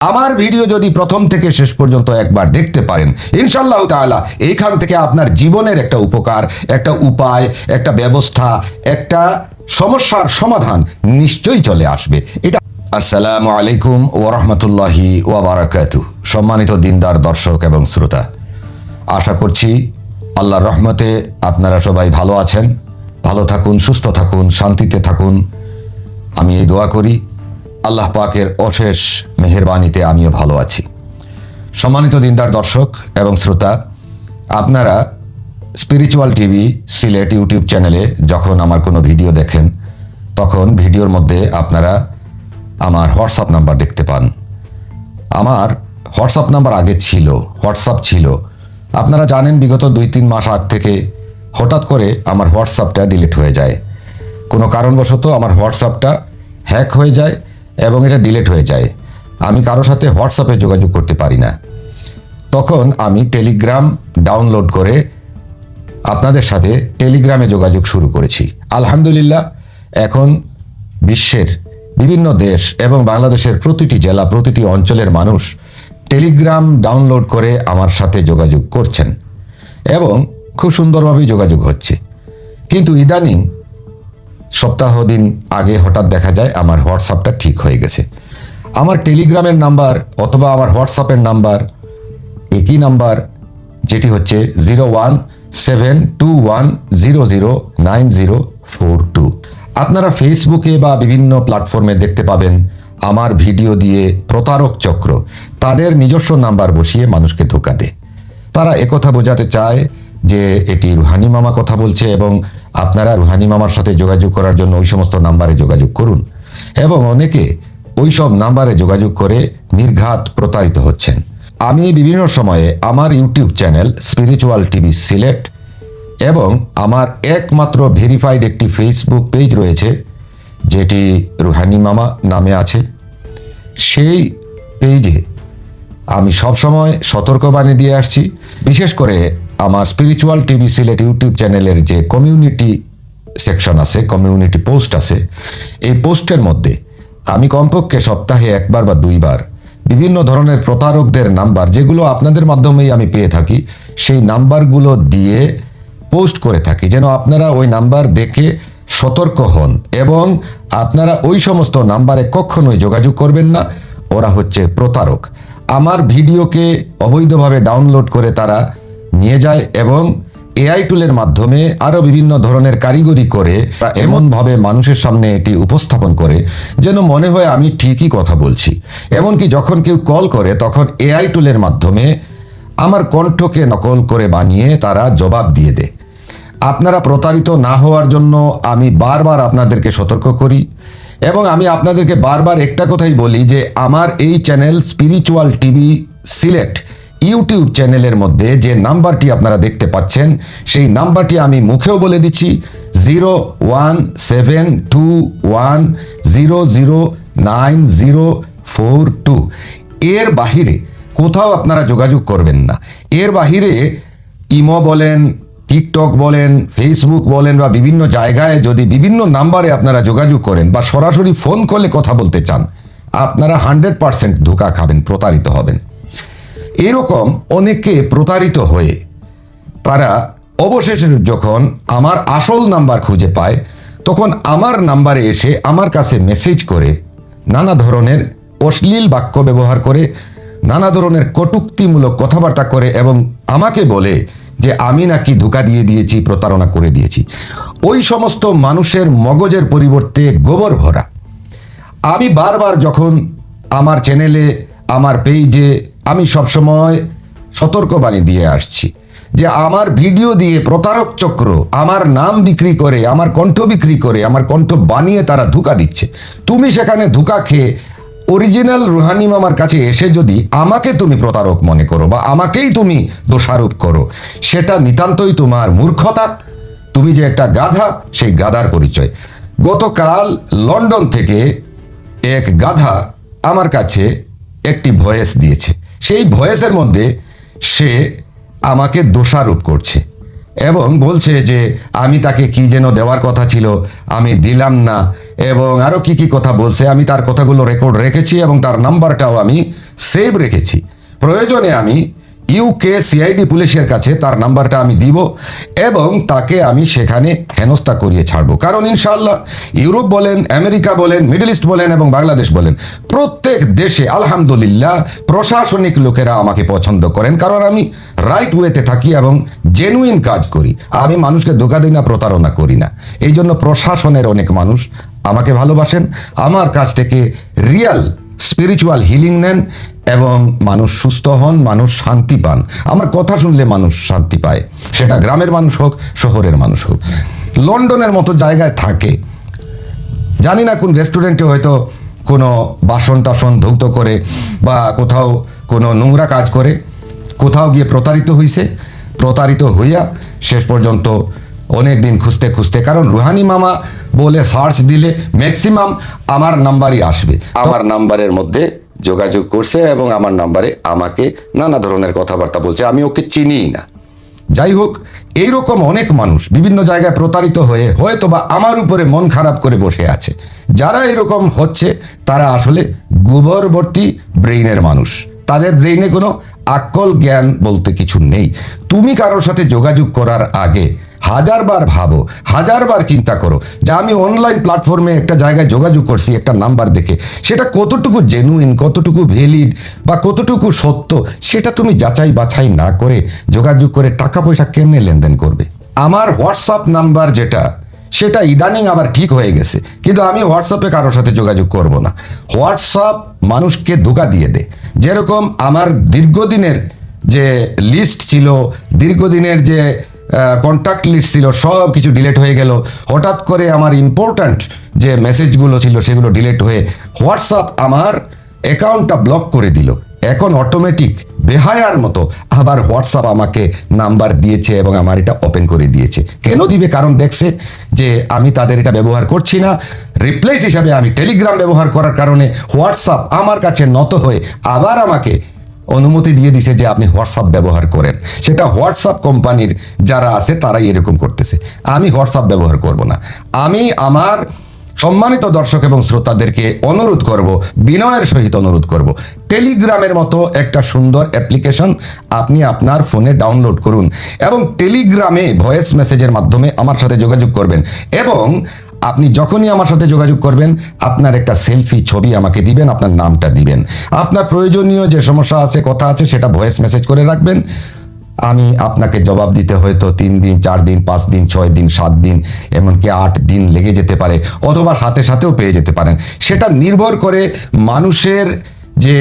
আমার ভিডিও যদি প্রথম থেকে শেষ পর্যন্ত একবার দেখতে পারেন ইনশাল্লাহ তাআলা এইখান থেকে আপনার জীবনের একটা উপকার, একটা উপায়, একটা ব্যবস্থা, একটা সমস্যার সমাধান নিশ্চয়ই চলে আসবে। এটা আসসালামু আলাইকুম ওরহমতুল্লাহি ওয়াবারাকাতু সম্মানিত দিনদার, দর্শক এবং শ্রোতা, আশা করছি আল্লাহর রহমতে আপনারা সবাই ভালো আছেন। ভালো থাকুন, সুস্থ থাকুন, শান্তিতে থাকুন। আমি এই দোয়া করি। আল্লাহ পাকের অশেষ মেহেরবানিতে আমিও ভালো আছি। সম্মানিত দিনদার দর্শক এবং শ্রোতা, আপনারা স্পিরিচুয়াল টিভি সিলেট ইউটিউব চ্যানেলে যখন আমার কোনো ভিডিও দেখেন, তখন ভিডিওর মধ্যে আপনারা আমার হোয়াটসঅ্যাপ নাম্বার দেখতে পান। আমার হোয়াটসঅ্যাপ নাম্বার আগে ছিল হোয়াটসঅ্যাপ ছিল। আপনারা জানেন বিগত দুই তিন মাস আগ থেকে হঠাৎ করে আমার হোয়াটসঅ্যাপটা ডিলিট হয়ে যায়। কোনো কারণবশত আমার হোয়াটসঅ্যাপটা হ্যাক হয়ে যায় এবং এটা ডিলেট হয়ে যায়। আমি কারোর সাথে হোয়াটসঅ্যাপে যোগাযোগ করতে পারি না। তখন আমি টেলিগ্রাম ডাউনলোড করে আপনাদের সাথে টেলিগ্রামে যোগাযোগ শুরু করেছি। আলহামদুলিল্লাহ, এখন বিশ্বের বিভিন্ন দেশ এবং বাংলাদেশের প্রতিটি জেলা, প্রতিটি অঞ্চলের মানুষ টেলিগ্রাম ডাউনলোড করে আমার সাথে যোগাযোগ করছেন এবং খুব সুন্দরভাবেই যোগাযোগ হচ্ছে। কিন্তু ইদানিং সপ্তাহ দিন আগে হঠাৎ দেখা যায় আমার হোয়াটসঅ্যাপটা ঠিক হয়ে গেছে। আমার টেলিগ্রামের নাম্বার অথবা আমার হোয়াটসঅ্যাপের নাম্বার একই নাম্বার, যেটি হচ্ছে zero one seven two one zero zero nine zero four two. আপনারা ফেসবুকে বা বিভিন্ন প্ল্যাটফর্মে দেখতে পাবেন আমার ভিডিও দিয়ে প্রতারক চক্র। তাদের নিজস্ব নাম্বার বসিয়ে মানুষকে ধোকা দেয়। তারা একথা বোঝাতে চায় যে এটি রুহানি মামা কথা বলছে এবং আপনারা রুহানি মামার সাথে যোগাযোগ করার জন্য ওই সমস্ত নাম্বারে যোগাযোগ করুন। এবং অনেকে ওই সব নাম্বারে যোগাযোগ করে নির্ঘাত প্রতারিত হচ্ছেন। আমি বিভিন্ন সময়ে আমার YouTube channel spiritual TV Sylhet এবং আমার একমাত্র ভেরিফাইড একটি ফেসবুক পেজ রয়েছে, যেটি রুহানি মামা নামে আছে। সেই পেজে আমি সবসময় সতর্কবাণী দিয়ে আসছি। বিশেষ করে আমার স্পিরিচুয়াল টিভি সিলেট ইউটিউব চ্যানেলের যে কমিউনিটি সেকশন আছে কমিউনিটি পোস্ট আছে, এই পোস্টের মধ্যে আমি কমপক্ষে সপ্তাহে একবার বা দুইবার বিভিন্ন ধরনের প্রতারকদের নাম্বার, যেগুলো আপনাদের মাধ্যমেই আমি পেয়ে থাকি, সেই নাম্বারগুলো দিয়ে পোস্ট করে থাকি, যেন আপনারা ওই নাম্বার দেখে সতর্ক হন এবং আপনারা ওই সমস্ত নাম্বারে কখনোই যোগাযোগ করবেন না, ওরা হচ্ছে প্রতারক। আমার ভিডিওকে অবৈধভাবে ডাউনলোড করে তারা নিয়ে যায় এবং এআই টুলের মাধ্যমে আরও বিভিন্ন ধরনের কারিগরি করে এমনভাবে মানুষের সামনে এটি উপস্থাপন করে যেন মনে হয় আমি ঠিকই কথা বলছি। এমনকি যখন কেউ কল করে, তখন এআই টুলের মাধ্যমে আমার কণ্ঠকে নকল করে বানিয়ে তারা জবাব দিয়ে দেয়। আপনারা প্রতারিত না হওয়ার জন্য আমি বারবার আপনাদেরকে সতর্ক করি এবং আমি আপনাদেরকে বারবার একটা কথাই বলি যে, আমার এই channel spiritual TV Sylhet YouTube চ্যানেলের মধ্যে যে নাম্বারটি আপনারা দেখতে পাচ্ছেন, সেই নাম্বারটি আমি মুখেও বলে দিচ্ছি, zero one seven two one zero zero nine zero four two. এর বাহিরে কোথাও আপনারা যোগাযোগ করবেন না। এর বাহিরে ইমো বলেন, টিকটক বলেন, ফেসবুক বলেন বা বিভিন্ন জায়গায় যদি বিভিন্ন নাম্বারে আপনারা যোগাযোগ করেন বা সরাসরি ফোন করলে কথা বলতে চান, আপনারা হান্ড্রেড পারসেন্ট ধোকা খাবেন, প্রতারিত হবেন। এরকম অনেকে প্রতারিত হয়ে তারা অবশেষে যখন আমার আসল নাম্বার খুঁজে পায়, তখন আমার নাম্বারে এসে আমার কাছে মেসেজ করে নানা ধরনের অশ্লীল বাক্য ব্যবহার করে, নানা ধরনের কটুক্তিমূলক কথাবার্তা করে এবং আমাকে বলে যে আমি নাকি ধোকা দিয়ে দিয়েছি, প্রতারণা করে দিয়েছি। ওই সমস্ত মানুষের মগজের পরিবর্তে গোবর ভরা। আমি বারবার যখন আমার চ্যানেলে আমার পেজে আমি সবসময় সতর্কবাণী দিয়ে আসছি যে আমার ভিডিও দিয়ে প্রতারক চক্র আমার নাম বিক্রি করে, আমার কণ্ঠ বিক্রি করে, আমার কণ্ঠ বানিয়ে তারা ধোকা দিচ্ছে। তুমি সেখানে ধোকা খেয়ে অরিজিনাল রুহানি মামার কাছে এসে যদি আমাকে তুমি প্রতারক মনে করো বা আমাকেই তুমি দোষারোপ করো, সেটা নিতান্তই তোমার মূর্খতা। তুমি যে একটা গাধা, সেই গাধার পরিচয়। গতকাল লন্ডন থেকে এক গাধা আমার কাছে একটি ভয়েস দিয়েছে। সেই ভয়েসের মধ্যে সে আমাকে দোষারোপ করছে এবং বলছে যে আমি তাকে কি যেন দেওয়ার কথা ছিল, আমি দিলাম না এবং আরও কি কি কথা বলছে, আমি তার কথাগুলো রেকর্ড রেখেছি এবং তার নাম্বারটাও আমি সেভ রেখেছি। প্রয়োজনে আমি ইউকে সিআইডি পুলিশের কাছে তার নাম্বারটা আমি দিব এবং তাকে আমি সেখানে হেনস্থা করিয়ে ছাড়বো। কারণ ইনশাল্লাহ ইউরোপ বলেন, আমেরিকা বলেন, মিডল ইস্ট বলেন এবং বাংলাদেশ বলেন, প্রত্যেক দেশে আলহামদুলিল্লাহ প্রশাসনিক লোকেরা আমাকে পছন্দ করেন। কারণ আমি রাইট ওয়েতে থাকি এবং জেনুইন কাজ করি। আমি মানুষকে ধোকা দিই না, প্রতারণা করি না। এই জন্য প্রশাসনের অনেক মানুষ আমাকে ভালোবাসেন। আমার কাছ থেকে রিয়াল স্পিরিচুয়াল হিলিং নেন এবং মানুষ সুস্থ হন, মানুষ শান্তি পান। আমার কথা শুনলে মানুষ শান্তি পায়। সেটা গ্রামের মানুষ হোক, শহরের মানুষ হোক। লন্ডনের মতো জায়গায় থাকে। জানি না কোন রেস্টুরেন্টে হয়তো কোনো বাসন টাসন ধৌত করে বা কোথাও কোনো নোংরা কাজ করে। কোথাও গিয়ে প্রতারিত হইছে। প্রতারিত হইয়া শেষ পর্যন্ত অনেক দিন খুঁজতে খুঁজতে কারণ রুহানি মামা বলে সার্চ দিলে ম্যাক্সিমাম আমার নাম্বারই আসবে। আমার নাম্বারের মধ্যে যোগাযোগ করছে এবং আমার নাম্বারে আমাকে নানা ধরনের কথাবার্তা বলছে। আমি ওকে চিনিই না। যাই হোক এইরকম অনেক মানুষ বিভিন্ন জায়গায় প্রতারিত হয়ে হয়তো বা আমার উপরে মন খারাপ করে বসে আছে। যারা এরকম হচ্ছে তারা আসলে গোবরবর্তী ব্রেইনের মানুষ। তাদের ব্রেইনে কোনো আকল জ্ঞান বলতে কিছু নেই। তুমি কারোর সাথে যোগাযোগ করার আগে হাজারবার ভাবো, হাজারবার চিন্তা করো যে আমি অনলাইন প্ল্যাটফর্মে একটা জায়গায় যোগাযোগ করছি, একটা নাম্বার দেখে। সেটা কতটুকু জেনুইন কতটুকু ভ্যালিড বা কতটুকু সত্য, সেটা তুমি যাচাই বাছাই না করে যোগাযোগ করে টাকা পয়সা কেমনে লেনদেন করবে? আমার হোয়াটসঅ্যাপ নাম্বার যেটা সেটা ইদানিং আবার ঠিক হয়ে গেছে। কিন্তু আমি হোয়াটসঅ্যাপে কারোর সাথে যোগাযোগ করব না। হোয়াটসঅ্যাপ মানুষকে ধোকা দিয়ে দেয়। যেরকম আমার দীর্ঘদিনের যে লিস্ট ছিল, দীর্ঘদিনের যে কন্ট্যাক্ট লিস্ট ছিল, সব কিছু ডিলেট হয়ে গেল। হঠাৎ করে আমার ইম্পর্ট্যান্ট যে মেসেজগুলো ছিল, সেগুলো ডিলেট হয়ে হোয়াটসঅ্যাপ আমার অ্যাকাউন্টটা ব্লক করে দিল। এখন অটোমেটিক বেহায়ার মতো আবার হোয়াটসঅ্যাপ আমাকে নাম্বার দিয়েছে এবং আমার এটা ওপেন করে দিয়েছে। কেন দিবে? কারণ দেখছে যে আমি তাদের এটা ব্যবহার করছি না। রিপ্লেস হিসাবে আমি টেলিগ্রাম ব্যবহার করার কারণে হোয়াটসঅ্যাপ আমার কাছে নত হয়ে আবার আমাকে অনুমতি দিয়ে দিছে যে আপনি হোয়াটসঅ্যাপ ব্যবহার করেন। সেটা হোয়াটসঅ্যাপ কোম্পানির যারা আছে তারাই এরকম করতেছে। আমি হোয়াটসঅ্যাপ ব্যবহার করব না। আমি আমার সম্মানিত দর্শক এবং শ্রোতাদেরকে অনুরোধ করব, বিনয়ের সহিত অনুরোধ করব, টেলিগ্রামের মতো একটা সুন্দর অ্যাপ্লিকেশন আপনি আপনার ফোনে ডাউনলোড করুন এবং টেলিগ্রামে ভয়েস মেসেজের মাধ্যমে আমার সাথে যোগাযোগ করবেন এবং আপনি যখনই আমার সাথে যোগাযোগ করবেন, আপনার একটা সেলফি ছবি আমাকে দিবেন, আপনার নামটা দিবেন। আপনার প্রয়োজনীয় যে সমস্যা আছে, কথা আছে, সেটা ভয়েস মেসেজ করে রাখবেন। আমি আপনাকে জবাব দিতে হয়তো তিন দিন, চার দিন, পাঁচ দিন, ছয় দিন, সাত দিন, এমনকি আট দিন লেগে যেতে পারে, অথবা সাথে সাথেও পেয়ে যেতে পারেন। সেটা নির্ভর করে মানুষের যে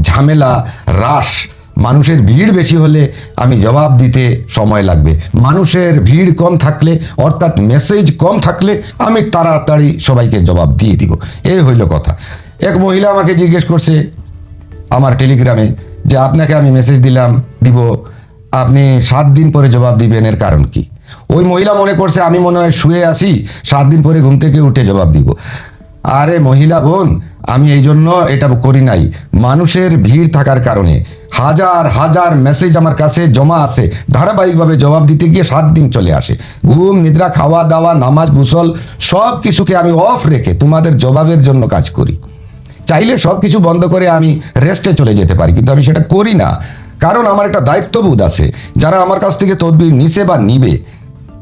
ঝামেলা, হ্রাস, মানুষের ভিড় বেশি হলে আমি জবাব দিতে সময় লাগবে। মানুষের ভিড় কম থাকলে, অর্থাৎ মেসেজ কম থাকলে আমি তাড়াতাড়ি সবাইকে জবাব দিয়ে দিব। এই হইল কথা। এক মহিলা আমাকে জিজ্ঞেস করছে আমার টেলিগ্রামে যে, আপনাকে আমি মেসেজ দিলাম, দিব আপনি সাত দিন পরে জবাব দিবেন, এর কারণ কি? ওই মহিলা মনে করছে, আমি মনে হয় শুয়ে আসি সাত দিন পরে ঘুম থেকে উঠে জবাব দিব। আরে মহিলা বোন, আমি এই জন্য এটা করি নাই। মানুষের ভিড় থাকার কারণে। হাজার হাজার মেসেজ আমার কাছে জমা আছে। ধারাবাহিকভাবে জবাব দিতে গিয়ে সাত দিন চলে আসে। ঘুম, নিদ্রা খাওয়া দাওয়া নামাজ, গুসল সব কিছুকে আমি অফ রেখে তোমাদের জবাবের জন্য কাজ করি। চাইলে সব কিছু বন্ধ করে আমি রেস্টে চলে যেতে পারি, কিন্তু আমি সেটা করি না। কারণ আমার একটা দায়িত্ববোধ আছে। যারা আমার কাছ থেকে তদবির নিছে বা নিবে,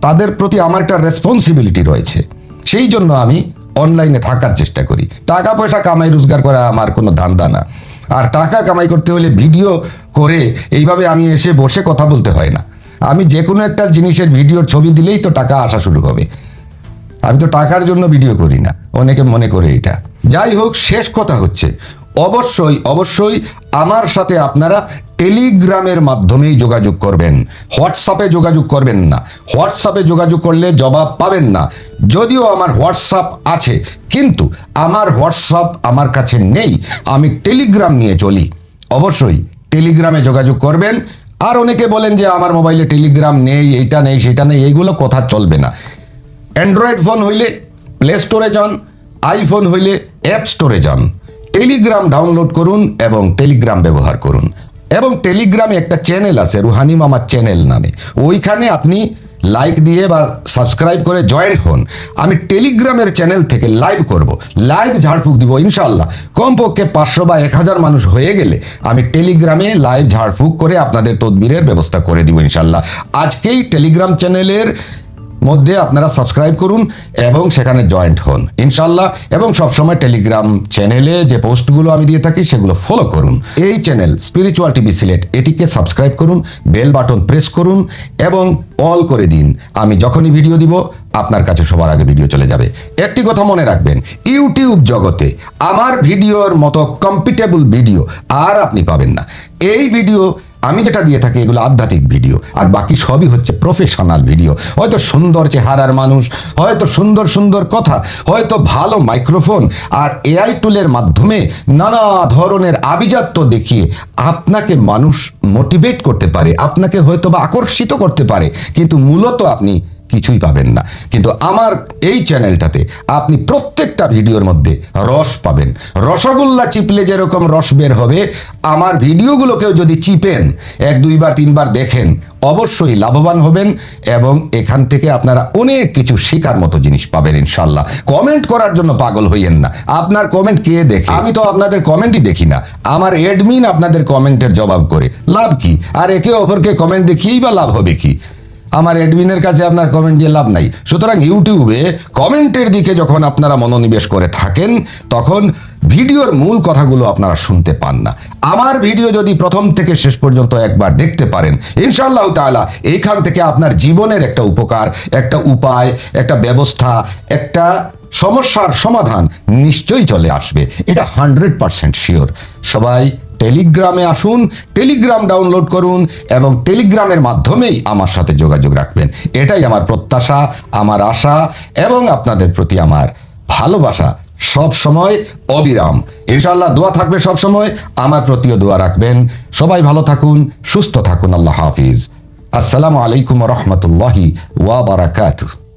তাদের প্রতি আমার একটা রেসপন্সিবিলিটি রয়েছে। সেই জন্য আমি অনলাইনে থাকার চেষ্টা করি। টাকা পয়সা কামাই রোজগার করা আমার কোনো ধান্দা না। আর টাকা কামাই করতে হলে ভিডিও করে এইভাবে আমি এসে বসে কথা বলতে হয় না। আমি যে কোনো একটা জিনিসের ভিডিওর ছবি দিলেই তো টাকা আসা শুরু হবে। আমি তো টাকার জন্য ভিডিও করি না। অনেকে মনে করে এটা। যাই হোক, শেষ কথা হচ্ছে অবশ্যই অবশ্যই আমার সাথে আপনারা টেলিগ্রামের মাধ্যমেই যোগাযোগ করবেন। হোয়াটসঅ্যাপে যোগাযোগ করবেন না। হোয়াটসঅ্যাপে যোগাযোগ করলে জবাব পাবেন না। যদিও আমার হোয়াটসঅ্যাপ আছে, কিন্তু আমার হোয়াটসঅ্যাপ আমার কাছে নেই। আমি টেলিগ্রাম নিয়ে চলি। অবশ্যই টেলিগ্রামে যোগাযোগ করবেন। আর অনেকে বলেন যে আমার মোবাইলে টেলিগ্রাম নেই, এইটা নেই, সেটা নেই, এইগুলো কথা চলবে না। অ্যান্ড্রয়েড ফোন হইলে প্লে স্টোরে যান, আইফোন হইলে অ্যাপ স্টোরে যান। টেলিগ্রাম ডাউনলোড করুন এবং টেলিগ্রাম ব্যবহার করুন। এবং টেলিগ্রামে একটা চ্যানেল আছে, রুহানি মামার চ্যানেল নামে। ওইখানে আপনি লাইক দিয়ে বা সাবস্ক্রাইব করে জয়েন্ট হন। আমি টেলিগ্রামের চ্যানেল থেকে লাইভ করব। লাইভ ঝাড়ফুঁক দিব ইনশাল্লাহ কমপক্ষে পাঁচশো বা এক হাজার মানুষ হয়ে গেলে আমি টেলিগ্রামে লাইভ ঝাড়ফুঁক করে আপনাদের তদবিরের ব্যবস্থা করে দিব ইনশাল্লাহ আজকেই টেলিগ্রাম চ্যানেলের মধ্যে আপনারা সাবস্ক্রাইব করুন এবং সেখানে জয়েন্ট হন। ইনশাল্লাহ এবং সবসময় টেলিগ্রাম চ্যানেলে যে পোস্টগুলো আমি দিয়ে থাকি, সেগুলো ফলো করুন। এই চ্যানেল স্পিরিচুয়াল টিভি সিলেট এটিকে সাবস্ক্রাইব করুন বেল বাটন প্রেস করুন, এবং অল করে দিন। আমি যখনই ভিডিও দিব, আপনার কাছে সবার আগে ভিডিও চলে যাবে। একটি কথা মনে রাখবেন ইউটিউব জগতে আমার ভিডিওর মতো কম্পিটেবল ভিডিও আর আপনি পাবেন না। এই ভিডিও আমি যেটা দিয়ে থাকি এগুলো আধ্যাত্মিক ভিডিও, আর বাকি সবই হচ্ছে প্রফেশনাল ভিডিও। হয়তো সুন্দর চেহারার মানুষ, হয়তো সুন্দর সুন্দর কথা, হয়তো ভালো মাইক্রোফোন আর এআই টুলের মাধ্যমে নানা ধরনের আভিজাত্য দেখিয়ে আপনাকে মানুষ মোটিভেট করতে পারে, আপনাকে হয়তো বা আকর্ষিত করতে পারে। কিন্তু মূলত আপনি কিছুই পাবেন না। কিন্তু আমার এই চ্যানেলটাতে আপনি প্রত্যেকটা ভিডিওর মধ্যে রস পাবেন। রসগোল্লা চিপলে যেরকম রস বের হবে, আমার ভিডিওগুলোকেও যদি চিপেন, এক, দুইবার, তিনবার দেখেন, অবশ্যই লাভবান হবেন এবং এখান থেকে আপনারা অনেক কিছু শেখার মতো জিনিস পাবেন ইনশাল্লাহ। কমেন্ট করার জন্য পাগল হইয়েন না। আপনার কমেন্ট কে দেখে? আমি তো আপনাদের কমেন্টই দেখি না। আমার এডমিন আপনাদের কমেন্টের জবাব করে। লাভ কি? আর একে অপরকে কমেন্ট দেখিয়েই বা লাভ হবে কি? আমার অ্যাডমিনের কাছে আপনার কমেন্ট দিয়ে লাভ নাই। সুতরাং ইউটিউবে কমেন্টের দিকে যখন আপনারা মনোনিবেশ করে থাকেন, তখন ভিডিওর মূল কথাগুলো আপনারা শুনতে পান না। আমার ভিডিও যদি প্রথম থেকে শেষ পর্যন্ত একবার দেখতে পারেন, ইনশাআল্লাহ তাআলা এইখান থেকে আপনার জীবনের একটা উপকার, একটা উপায়, একটা ব্যবস্থা, একটা সমস্যার সমাধান নিশ্চয়ই চলে আসবে। এটা হান্ড্রেড পার্সেন্ট শিওর সবাই টেলিগ্রামে আসুন, টেলিগ্রাম ডাউনলোড করুন এবং টেলিগ্রামের মাধ্যমেই আমার সাথে যোগাযোগ রাখবেন। এটাই আমার প্রত্যাশা, আমার আশা এবং আপনাদের প্রতি আমার ভালোবাসা। সব সময় অবিরাম। ইনশাল্লাহ দোয়া থাকবে সব সময়। আমার প্রতিও দোয়া রাখবেন। সবাই ভালো থাকুন, সুস্থ থাকুন। আল্লাহ হাফিজ। আসসালামু আলাইকুম রহমতুল্লাহি ওয়া বারাকাতুহ।